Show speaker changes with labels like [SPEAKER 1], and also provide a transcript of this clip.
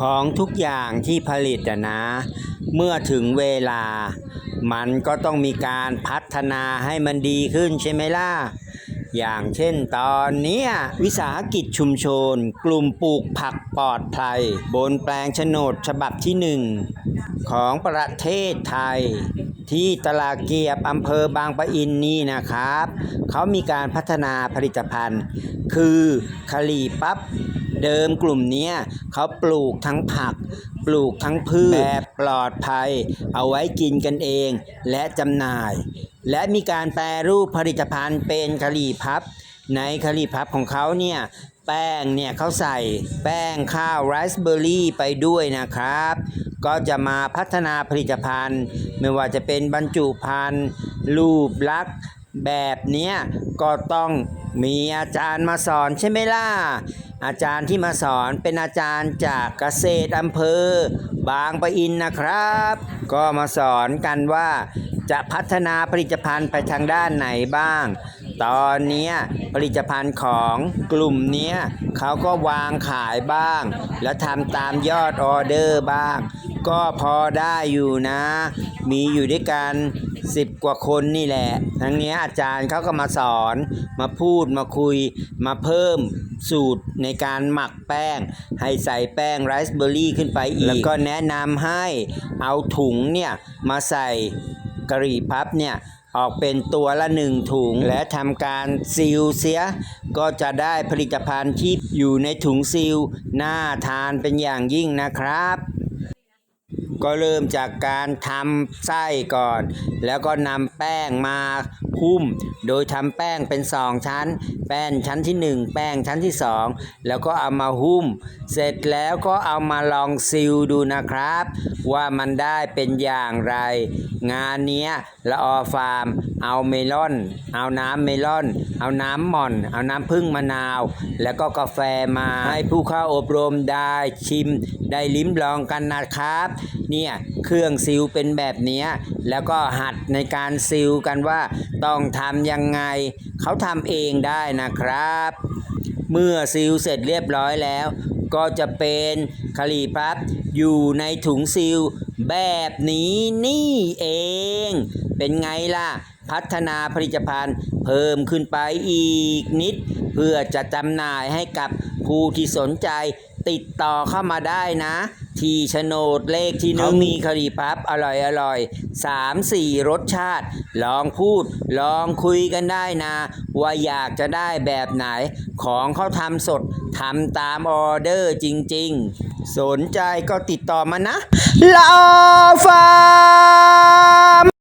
[SPEAKER 1] ของทุกอย่างที่ผลิตอะนะ เมื่อถึงเวลา มันก็ต้องมีการพัฒนาให้มันดีขึ้นใช่ไหมล่ะ อย่างเช่นตอนนี้วิสาหกิจชุมชน กลุ่มปลูกผักปลอดภัย บนแปลงโฉนดฉบับที่หนึ่งของประเทศไทยที่ตลาดเกียบอำเภอบางปะอินนี่นะครับ เขามีการพัฒนาผลิตภัณฑ์ คือคลีปั๊บ เดิมกลุ่มเนี้ยเขาปลูกทั้งผัก ปลูกทั้งพืชแบบปลอดภัย เอาไว้กินกันเองและจำหน่าย และมีการแปรรูปผลิตภัณฑ์เป็นคลีพับ ในคลีพับของเขาเนี่ยแป้งเนี่ยเขาใส่แป้งข้าวไรซ์เบอร์รี่ไปด้วยนะครับ ก็จะมาพัฒนาผลิตภัณฑ์ ไม่ว่าจะเป็นบรรจุภัณฑ์ รูปลักษณ์แบบเนี้ยก็ต้องมีอาจารย์มาสอนใช่ไหมล่ะอาจารย์ที่มาสอนเป็นอาจารย์จากเกษตรอำเภอ บางปะอินนะครับ ก็มาสอนกันว่า จะพัฒนาผลิตภัณฑ์ไปทางด้านไหนบ้าง ตอนนี้ผลิตภัณฑ์ของกลุ่มนี้เขาก็วางขายบ้าง แล้วทำตามยอดออเดอร์บ้าง ก็พอได้อยู่นะ มีอยู่ด้วยกัน สิบกว่าคนนี่แหละ ทั้งเนี้ยอาจารย์เขาก็มาสอนมาพูดมาคุยมาเพิ่มสูตรในการหมักแป้ง ให้ใส่แป้งไรซ์เบอร์รี่ขึ้นไปอีก แล้วก็แนะนำให้เอาถุงเนี่ย มาใส่กะหรี่พับเนี่ยออกเป็นตัวละหนึ่งถุง และทำการซีลเสีย ก็จะได้ผลิตภัณฑ์ที่อยู่ในถุงซีลน่าทานเป็นอย่างยิ่งนะครับ ก็เริ่มจากการทำไส้ก่อน แล้วก็นำแป้งมาหุ้ม โดยทำแป้งเป็นสองชั้น แป้งชั้นที่หนึ่งแป้งชั้นที่สองแล้วก็เอามาหุ้ม เสร็จแล้วก็เอามาลองซิลดูนะครับ ว่ามันได้เป็นอย่างไร งานเนี้ยละออฟาร์ม เอาเมลอน เอาน้ำเมลอน เอาน้ำหม่อน เอาน้ำผึ้งมะนาว แล้วก็กาแฟมาให้ผู้เข้าอบรมได้ชิม ได้ลิ้มลองกันนะครับ เนี่ยเครื่องซิลเป็นแบบนี้แล้วก็หัดในการซิลกันว่าต้องทำยังไง เขาทำเองได้นะครับ เมื่อซิลเสร็จเรียบร้อยแล้ว ก็จะเป็นคลีพับอยู่ในถุงซิลแบบนี้นี่เอง เป็นไงล่ะ พัฒนาผลิตภัณฑ์ เพิ่มขึ้นไปอีกนิด เพื่อจะจำหน่ายให้กับผู้ที่สนใจติดต่อเข้ามาได้นะ ที่โฉนดเลขที่หนึ่งมีคารีพับอร่อยอร่อยสามสี่รสชาติ ลองพูด ลองคุยกันได้นะ ว่าอยากจะได้แบบไหน ของเขาทำสดทำตามออเดอร์จริง ๆ สนใจก็ติดต่อมานะ
[SPEAKER 2] ละออ